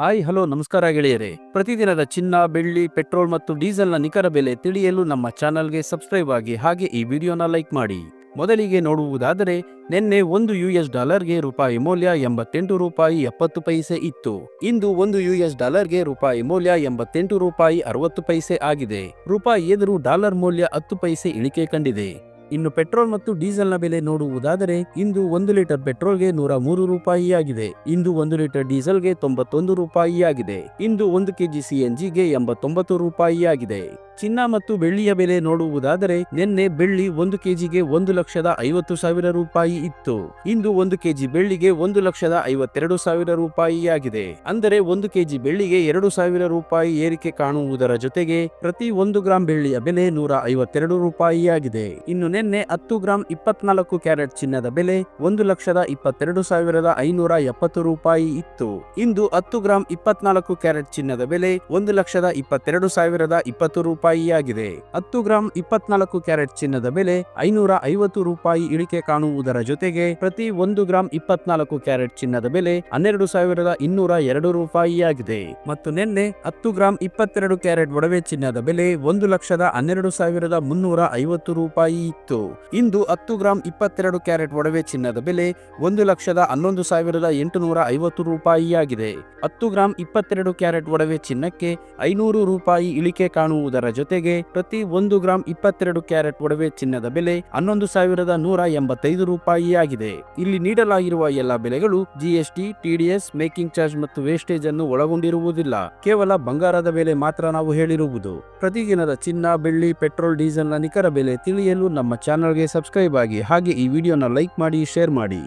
Hi, hello, ನಮಸ್ಕಾರ ಗೆಳೆಯರೆ. ಪ್ರತಿದಿನದ ಚಿನ್ನ, ಬೆಳ್ಳಿ, ಪೆಟ್ರೋಲ್ ಮತ್ತು ಡೀಸೆಲ್ನ ನಿಖರ ಬೆಲೆ ತಿಳಿಯಲು ನಮ್ಮ ಚಾನಲ್ಗೆ ಸಬ್ಸ್ಕ್ರೈಬ್ ಆಗಿ ಹಾಗೆ ಈ ವಿಡಿಯೋನ ಲೈಕ್ ಮಾಡಿ. ಮೊದಲಿಗೆ ನೋಡುವುದಾದರೆ, ನಿನ್ನೆ ಒಂದು ಯು ಎಸ್ ಡಾಲರ್ಗೆ ರೂಪಾಯಿ ಮೌಲ್ಯ ಎಂಬತ್ತೆಂಟು ರೂಪಾಯಿ ಎಪ್ಪತ್ತು ಪೈಸೆ ಇತ್ತು. ಇಂದು ಒಂದು ಯು ಎಸ್ ಡಾಲರ್ಗೆ ರೂಪಾಯಿ ಮೌಲ್ಯ ಎಂಬತ್ತೆಂಟು ರೂಪಾಯಿ ಅರವತ್ತು ಪೈಸೆ ಆಗಿದೆ. ರೂಪಾಯಿ ಎದುರು ಡಾಲರ್ ಮೌಲ್ಯ ಹತ್ತು ಪೈಸೆ ಇಳಿಕೆ ಕಂಡಿದೆ. ಇನ್ನು ಪೆಟ್ರೋಲ್ ಮತ್ತು ಡೀಸೆಲ್ನ ಬೆಲೆ ನೋಡುವುದಾದರೆ ಇಂದು ಒಂದು ಲೀಟರ್ ಪೆಟ್ರೋಲ್ಗೆ ನೂರ ಮೂರು ರೂಪಾಯಿಯಾಗಿದೆ. ಇಂದು ಒಂದು ಲೀಟರ್ ಡೀಸೆಲ್ಗೆ ತೊಂಬತ್ತೊಂದು ರೂಪಾಯಿಯಾಗಿದೆ. ಇಂದು ಒಂದು ಕೆಜಿ ಸಿಎನ್ಜಿಗೆ ಎಂಬತ್ತೊಂಬತ್ತು ರೂಪಾಯಿಯಾಗಿದೆ. ಚಿನ್ನ ಮತ್ತು ಬೆಳ್ಳಿಯ ಬೆಲೆ ನೋಡುವುದಾದರೆ ನಿನ್ನೆ ಬೆಳ್ಳಿ ಒಂದು ಕೆಜಿಗೆ ಒಂದು ಲಕ್ಷದ ಐವತ್ತು ಸಾವಿರ ರೂಪಾಯಿ ಇತ್ತು. ಇಂದು ಒಂದು ಕೆಜಿ ಬೆಳ್ಳಿಗೆ ಒಂದು ಲಕ್ಷದ ಐವತ್ತೆರಡು ಸಾವಿರ ರೂಪಾಯಿಯಾಗಿದೆ. ಅಂದರೆ ಒಂದು ಕೆಜಿ ಬೆಳ್ಳಿಗೆ ಎರಡು ಸಾವಿರ ರೂಪಾಯಿ ಏರಿಕೆ ಕಾಣುವುದರ ಜೊತೆಗೆ ಪ್ರತಿ ಒಂದು ಗ್ರಾಂ ಬೆಳ್ಳಿಯ ಬೆಲೆ ನೂರ ಐವತ್ತೆರಡು ರೂಪಾಯಿಯಾಗಿದೆ. ಇನ್ನು ನಿನ್ನೆ ಹತ್ತು ಗ್ರಾಂ ಇಪ್ಪತ್ನಾಲ್ಕು ಕ್ಯಾರೆಟ್ ಚಿನ್ನದ ಬೆಲೆ ಒಂದು ಲಕ್ಷದ ಇಪ್ಪತ್ತೆರಡು ಸಾವಿರದ ಐನೂರ ಎಪ್ಪತ್ತು ರೂಪಾಯಿ ಇತ್ತು. ಇಂದು ಹತ್ತು ಗ್ರಾಂ ಇಪ್ಪತ್ನಾಲ್ಕು ಕ್ಯಾರೆಟ್ ಚಿನ್ನದ ಬೆಲೆ ಒಂದು ಲಕ್ಷದ ಇಪ್ಪತ್ತೆರಡು ಸಾವಿರದ ಇಪ್ಪತ್ತು ರೂಪಾಯಿಯಾಗಿದೆ. ಹತ್ತು ಗ್ರಾಂ ಇಪ್ಪತ್ನಾಲ್ಕು ಕ್ಯಾರೆಟ್ ಚಿನ್ನದ ಬೆಲೆ ಐನೂರ ಐವತ್ತು ರೂಪಾಯಿ ಇಳಿಕೆ ಕಾಣುವುದರ ಜೊತೆಗೆ ಪ್ರತಿ ಒಂದು ಗ್ರಾಂ ಇಪ್ಪತ್ನಾಲ್ಕು ಕ್ಯಾರೆಟ್ ಚಿನ್ನದ ಬೆಲೆ ಹನ್ನೆರಡು ಸಾವಿರದ ಇನ್ನೂರ ಎರಡು ರೂಪಾಯಿಯಾಗಿದೆ. ಮತ್ತು ನಿನ್ನೆ ಹತ್ತು ಗ್ರಾಂ ಇಪ್ಪತ್ತೆರಡು ಕ್ಯಾರೆಟ್ ಒಡವೆ ಚಿನ್ನದ ಬೆಲೆ ಒಂದು ಲಕ್ಷದ ಹನ್ನೆರಡು ಸಾವಿರದ ಮುನ್ನೂರ ಐವತ್ತು ರೂಪಾಯಿ ಇತ್ತು. ಇಂದು ಹತ್ತು ಗ್ರಾಂ ಇಪ್ಪತ್ತೆರಡು ಕ್ಯಾರೆಟ್ ಒಡವೆ ಚಿನ್ನದ ಬೆಲೆ ಒಂದು ಲಕ್ಷದ ಹನ್ನೊಂದು ಸಾವಿರದ ಎಂಟುನೂರ ಐವತ್ತು ರೂಪಾಯಿಯಾಗಿದೆ. ಹತ್ತು ಗ್ರಾಂ ಇಪ್ಪತ್ತೆರಡು ಕ್ಯಾರೆಟ್ ಒಡವೆ ಚಿನ್ನಕ್ಕೆ ಐನೂರು ರೂಪಾಯಿ ಇಳಿಕೆ ಕಾಣುವುದರ ಜೊತೆಗೆ ಪ್ರತಿ ಒಂದು ಗ್ರಾಂ ಇಪ್ಪತ್ತೆರಡು ಕ್ಯಾರೆಟ್ ಒಡವೆ ಚಿನ್ನದ ಬೆಲೆ ಹನ್ನೊಂದು ಸಾವಿರದ ನೂರ ಎಂಬತ್ತೈದು ರೂಪಾಯಿಯಾಗಿದೆ. ಇಲ್ಲಿ ನೀಡಲಾಗಿರುವ ಎಲ್ಲ ಬೆಲೆಗಳು ಜಿಎಸ್ಟಿ ಟಿಡಿಎಸ್ ಮೇಕಿಂಗ್ ಚಾರ್ಜ್ ಮತ್ತು ವೇಸ್ಟೇಜ್ ಅನ್ನು ಒಳಗೊಂಡಿರುವುದಿಲ್ಲ. ಕೇವಲ ಬಂಗಾರದ ಬೆಲೆ ಮಾತ್ರ ನಾವು ಹೇಳಿರುವುದು. ಪ್ರತಿದಿನದ ಚಿನ್ನ, ಬೆಳ್ಳಿ, ಪೆಟ್ರೋಲ್, ಡೀಸೆಲ್ನ ನಿಖರ ಬೆಲೆ ತಿಳಿಯಲು ನಮ್ಮ ಚಾನಲ್ಗೆ ಸಬ್ಸ್ಕ್ರೈಬ್ ಆಗಿ ಹಾಗೆ ಈ ವಿಡಿಯೋನ ಲೈಕ್ ಮಾಡಿ ಶೇರ್ ಮಾಡಿ.